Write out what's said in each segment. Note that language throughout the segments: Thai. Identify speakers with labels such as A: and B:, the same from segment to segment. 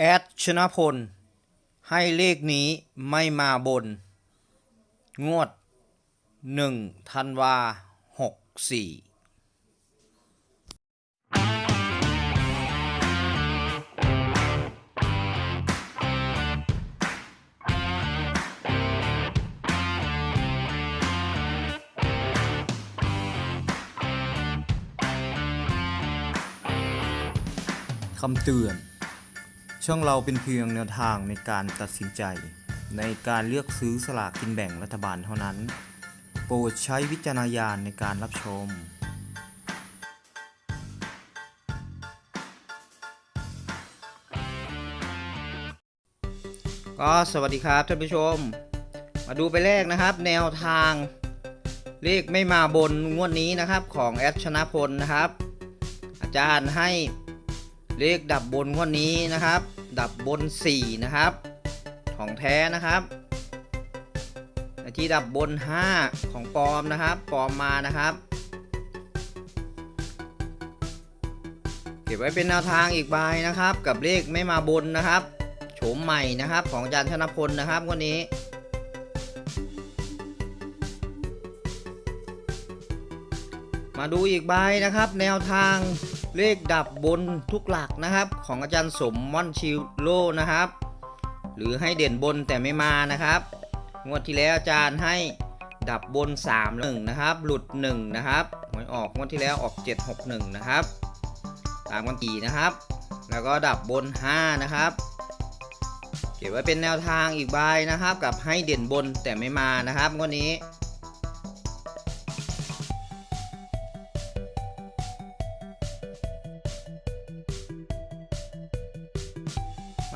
A: แอดชนะพล ให้เลขนี้ไม่มาบน งวดหนึ่งธันวาหกสี่คำเตือน ช่องเราเป็นเพียงแนวทางในการตัดสินใจ ในการเลือกซื้อสลากกินแบ่งรัฐบาลเท่านั้น โปรดใช้วิจารณญาณในการรับชม ก็สวัสดีครับท่านผู้ชม มาดูไปแรกนะครับ แนวทางเลขไม่มาบนงวดนี้นะครับของแอดชนะพลนะครับ อาจารย์ให้เลขดับบนงวดนี้นะครับ ดับบน 4 นะครับ ของแท้นะครับไอที่ดับบน 5 ของปลอมนะครับปลอมมานะครับ เก็บไว้เป็นแนวทางอีกใบนะครับ กับเลขไม่มาบนนะครับโฉมใหม่นะครับ ของอาจารย์ธนพลนะครับวันนี้มาดูอีกใบนะครับ แนวทาง เลขดับบนทุกหลักนะครับ ของอาจารย์สมม่อนชิโลนะครับ หรือให้เด่นบนแต่ไม่มานะครับ งวดที่แล้วอาจารย์ให้ดับบน 3 1 นะครับ หลุด 1 นะครับหวยออกงวดที่แล้วออก 761 นะครับ ตามกันกี่นะครับ แล้วก็ดับบน 5 นะครับ เก็บไว้เป็นแนวทางอีกใบนะครับ กับให้เด่นบนแต่ไม่มานะครับงวดนี้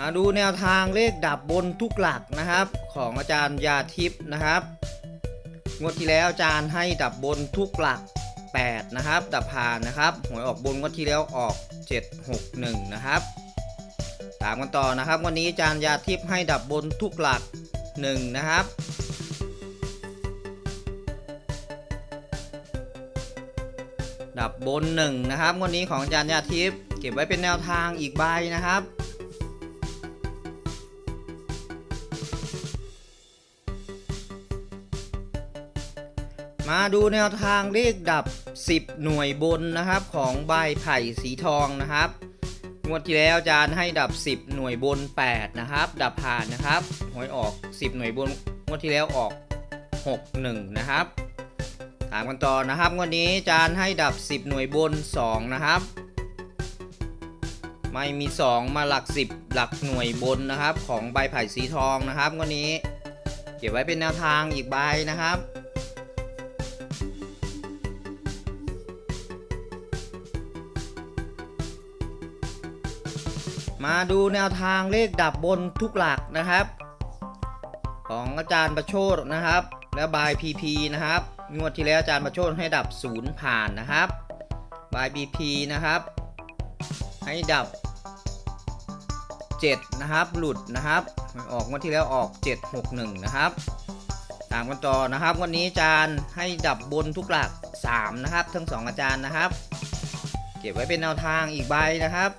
A: มาดูแนวทางเลขดับบนทุกหลักนะครับ ของอาจารย์ยาทิพย์นะครับงวดที่แล้วอาจารย์ให้ดับบนทุกหลัก 8 นะครับ ดับผ่านนะครับหวยออกบนงวดที่แล้วออก 761 นะครับ ตามกันต่อนะครับ วันนี้อาจารย์ยาทิพย์ให้ดับบนทุกหลัก 1 นะครับดับบน1นะครับวันนี้ของอาจารย์ยาทิพย์เก็บไว้เป็นแนวทางอีกใบนะครับ มาดูแนวทางเลขดับ 10 หน่วยบนนะครับของใบไผ่สีทองนะครับ งวดที่แล้วอาจารย์ให้ดับ 10 หน่วยบน 8 นะครับ ดับผ่านนะครับหวยออก 10 หน่วยบนงวดที่แล้วออก 61 นะครับ ถามกันต่อนะครับงวดนี้อาจารย์ให้ดับ 10 หน่วยบน 2 นะครับ ไม่มี 2 มาหลัก 10 หลักหน่วยบนนะครับ ของใบไผ่สีทองนะครับงวดนี้ เก็บไว้เป็นแนวทางอีกใบนะครับ มาดูแนวทางเลขดับบนทุกหลักนะครับ ของอาจารย์ประโชดนะครับ และบายพีพีนะครับ งวดที่แล้วอาจารย์ประโชดให้ดับศูนย์ผ่านนะครับบายบีพีนะครับ ให้ดับ 7 นะครับ หลุดนะครับ ออกงวดที่แล้วออก 761 นะครับตามกันต่อนะครับ วันนี้อาจารย์ให้ดับบนทุกหลัก 3 นะครับ ทั้ง 2 อาจารย์นะครับ เก็บไว้เป็นแนวทางอีกใบนะครับ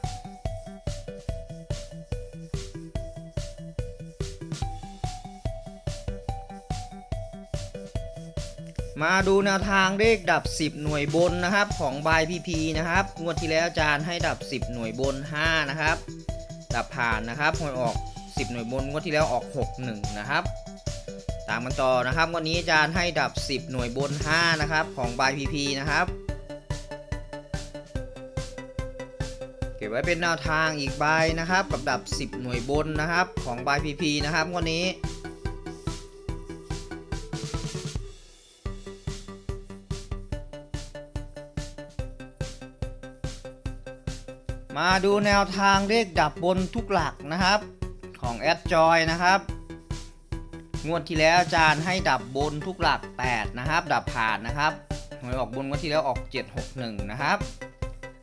A: มาดูแนวทางเลขดับ 10 หน่วยบนนะครับ ของบายพีพีนะครับงวดที่แล้วอาจารย์ให้ดับ 10 หน่วยบน 5 นะครับ ดับผ่านนะครับหวยออก 10 หน่วยบนงวดที่แล้วออก 61 นะครับ ตามกันต่อนะครับวันนี้อาจารย์ให้ดับ 10 หน่วยบน 5 นะครับของบายพีพีนะครับเก็บไว้เป็นแนวทางอีกใบนะครับ กับดับ 10 หน่วยบนนะครับ ของบายพีพีนะครับวันนี้ มาดูแนวทางเลขดับบนทุกหลักนะครับ ของแอดจอยนะครับ งวดที่แล้วอาจารย์ให้ดับบนทุกหลัก 8 นะครับ ดับผ่านนะครับหวยออกบนงวดที่แล้วออก 761 นะครับ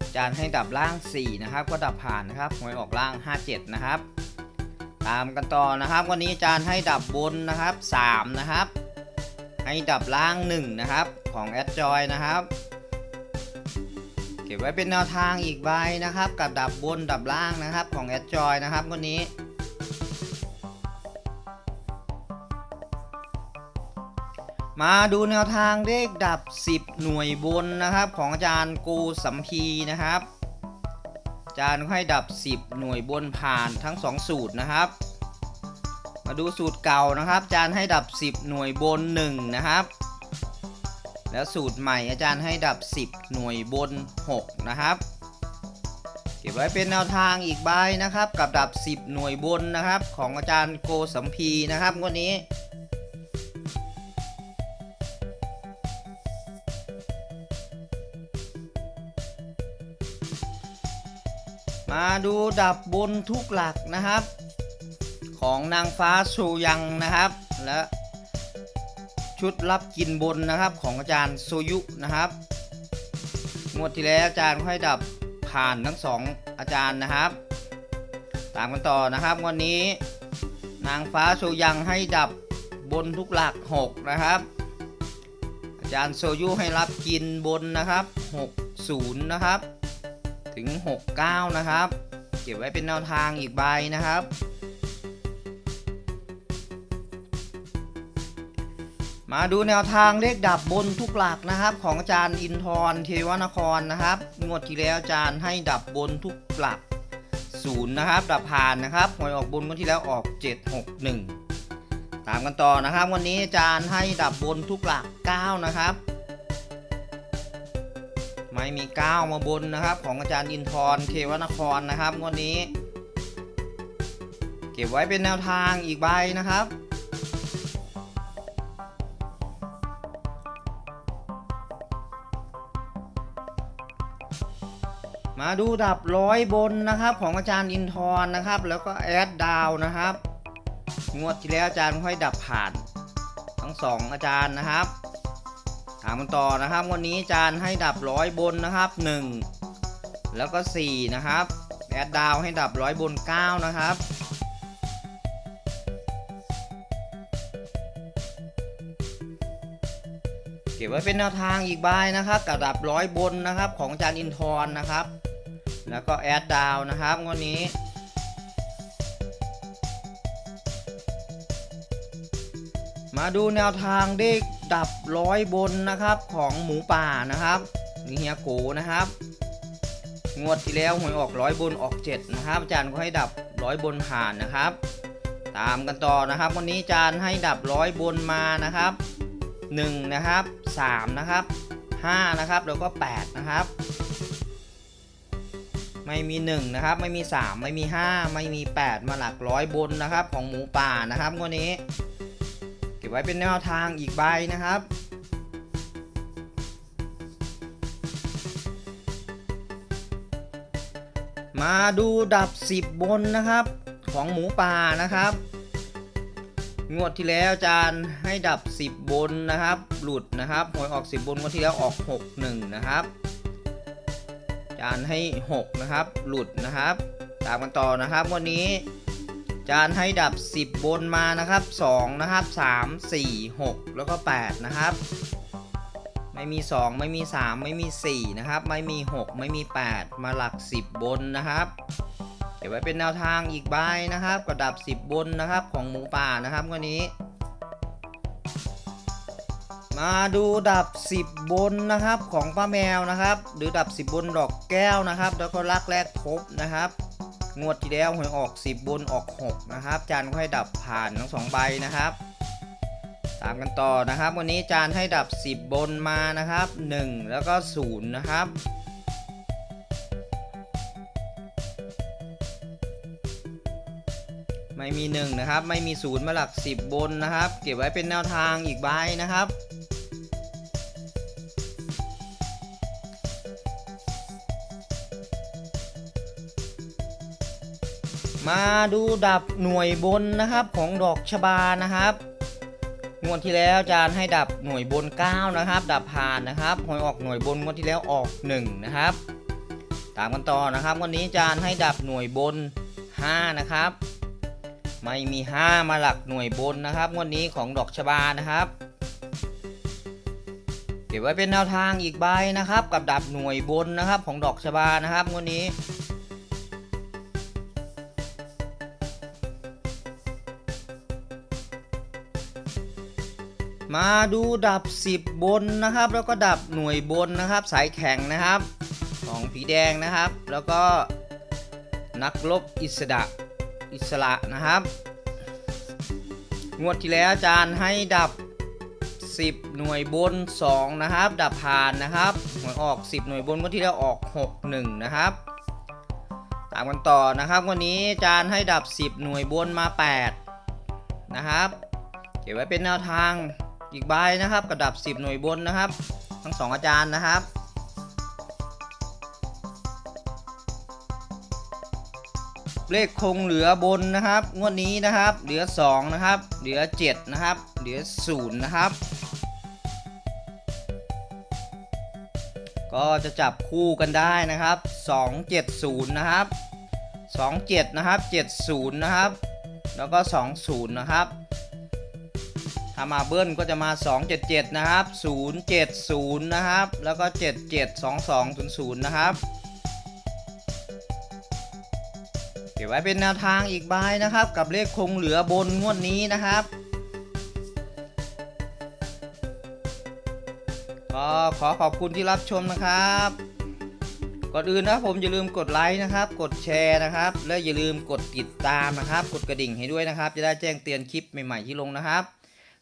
A: อาจารย์ให้ดับล่าง 4 นะครับ ก็ดับผ่านนะครับหวยออกล่าง 57 นะครับ ตามกันต่อนะครับ วันนี้อาจารย์ให้ดับบนนะครับ 3 นะครับ ให้ดับล่าง 1 นะครับ ของแอดจอยนะครับเก็บ ไว้เป็นแนวทางอีกใบนะครับ กับดับบนดับล่างนะครับ ของแอดจอยนะครับวันนี้มาดูแนวทางเลขดับ 10 หน่วยบนนะครับ ของอาจารย์กูสัมพีนะครับ อาจารย์ให้ดับ 10 หน่วยบนผ่านทั้ง 2 สูตรนะครับ มาดูสูตรเก่านะครับ อาจารย์ให้ดับ 10 หน่วยบน 1 นะครับ แล้วสูตรใหม่อาจารย์ให้ดับ 10 หน่วยบน 6 นะครับ เก็บไว้เป็นแนวทางอีกใบนะครับ กับดับ 10 หน่วยบนนะครับ ของอาจารย์โกสัมพีนะครับงวันนี้มาดูดับบนทุกหลักนะครับ ของนางฟ้าชูยังนะครับ และ ชุดรับกินบนนะครับของอาจารย์โซยุนะครับงวดที่แล้วอาจารย์ค่อยดับผ่านทั้งสองอาจารย์นะครับ ตามกันต่อนะครับวันนี้ นางฟ้าโชยังให้ดับบนทุกหลัก 6 นะครับ อาจารย์โซยุให้รับกินบนนะครับ 60 นะครับ ถึง 69 นะครับ เก็บไว้เป็นแนวทางอีกใบนะครับ มาดูแนวทางเลขดับบนทุกหลักนะครับ ของอาจารย์อินทร์เทวนครนะครับ งวดที่แล้วอาจารย์ให้ดับบนทุกหลักศูนย์นะครับ ดับผ่านนะครับหวยออกบนงวดที่แล้วออก 761 ตามกันต่อนะครับ วันนี้อาจารย์ให้ดับบนทุกหลัก 9 นะครับ ไม่มี 9 มาบนนะครับ ของอาจารย์อินทร์เทวนครนะครับงวดนี้ เก็บไว้เป็นแนวทางอีกใบนะครับ มาดูดับร้อยบนนะครับของอาจารย์อินทร์นะครับ แล้วก็แอดดาวนะครับ งวดที่แล้วอาจารย์ค่อยดับผ่าน ทั้งสองอาจารย์นะครับ ถามกันต่อนะครับวันนี้อาจารย์ให้ดับร้อยบนนะครับ 1 แล้วก็ 4 นะครับ แอดดาวให้ดับร้อยบน 9 นะครับเก็บไว้เป็นแนวทางอีกใบนะครับกับดับร้อยบนนะครับของอาจารย์อินทร์นะครับ แล้วก็แอดดาวนะครับงวันนี้ มาดูแนวทางเลขดับร้อยบนนะครับของหมูป่านะครับนี่เฮียโกนะครับ งวดที่แล้วหวยออกร้อยบนออก 7 นะครับ อาจารย์ก็ให้ดับร้อยบนผ่านนะครับ ตามกันต่อนะครับวันนี้อาจารย์ให้ดับร้อยบนมานะครับ 1 นะครับ 3 นะครับ 5 นะครับแล้วก็ 8 นะครับ ไม่มี1นะครับไม่มี 3 ไม่มี 5 ไม่มี 8 มาหลักร้อยบนนะครับ ของหมูป่านะครับงวันนี้ เก็บไว้เป็นแนวทางอีกใบนะครับมาดูดับ 10 บนนะครับ ของหมูป่านะครับ งวดที่แล้วอาจารย์ให้ดับ 10 บนนะครับ หลุดนะครับหวยออก 10 บนงวดที่แล้วออก 6 1 นะครับ จารย์ให้ 6 นะครับ หลุดนะครับ ตามกันต่อนะครับ วันนี้ จารย์ให้ดับ 10 บนมานะครับ 2 นะครับ 3 4 6 แล้วก็ 8 นะครับ ไม่มี 2 ไม่มี 3 ไม่มี 4 นะครับ ไม่มี 6 ไม่มี 8 มาหลัก 10 บนนะครับเก็บไว้เป็นแนวทางอีกใบนะครับกระดับ 10 บนนะครับของหมูป่านะครับวันนี้ มาดูดับ 10 บนนะครับของป้าแมวนะครับ หรือดับ 10 บนดอกแก้วนะครับ แล้วก็รักแรกพบนะครับ งวดที่แล้วหวยออก 10 บนออก 6 นะครับ จานก็ให้ดับผ่านทั้งสองใบนะครับ ตามกันต่อนะครับ วันนี้จานให้ดับ 10 บนมานะครับ 1 แล้วก็ 0 นะครับไม่มี 1 นะครับ ไม่มี 0 มาหลัก 10 บนนะครับ เก็บไว้เป็นแนวทางอีกใบนะครับ มาดูดับหน่วยบนนะครับของดอกชบานะครับงวดที่แล้วอาจารย์ให้ดับหน่วยบน 9 นะครับ ดับผ่านนะครับหวยออกหน่วยบนงวดที่แล้วออก 1 นะครับ ตามกันต่อนะครับวันนี้อาจารย์ให้ดับหน่วยบน 5 นะครับ ไม่มี 5 มาหลักหน่วยบนนะครับงวันนี้ของดอกชบานะครับ เก็บไว้เป็นแนวทางอีกใบนะครับ กับดับหน่วยบนนะครับของดอกชบานะครับงวดนี้ มาดูดับ 10 บนนะครับ แล้วก็ดับหน่วยบนนะครับ สายแข็งนะครับ ของผีแดงนะครับ แล้วก็นักรบอิสระอิสระนะครับ งวดที่แล้วอาจารย์ให้ดับ 10 หน่วยบน 2 นะครับ ดับผ่านนะครับหวยออก 10 หน่วยบนงวดที่แล้วออก 6 1 นะครับตามกันต่อนะครับวันนี้อาจารย์ให้ดับ 10 หน่วยบนมา 8 นะครับ เก็บไว้เป็นแนวทาง อีกใบนะครับกระดับ 10 หน่วยบนนะครับ ทั้งสองอาจารย์นะครับ เลขคงเหลือบนนะครับ งวดนี้นะครับ เหลือ 2 นะครับ เหลือ 7 นะครับ เหลือ 0 นะครับ ก็จะจับคู่กันได้นะครับ 270 นะครับ 27 นะครับ 70 นะครับ แล้วก็ 20 นะครับ ถ้ามาเบิ้ลก็จะมา 277 นะครับ 070 นะครับ แล้วก็ 772200 นะครับ เก็บไว้เป็นแนวทางอีกใบนะครับ กับเลขคงเหลือบนงวดนี้นะครับก็ขอขอบคุณที่รับชมนะครับ ก่อนอื่นนะผมอย่าลืมกดไลค์นะครับ กดแชร์นะครับ และอย่าลืมกดติดตามนะครับ กดกระดิ่งให้ด้วยนะครับ จะได้แจ้งเตือนคลิปใหม่ๆที่ลงนะครับ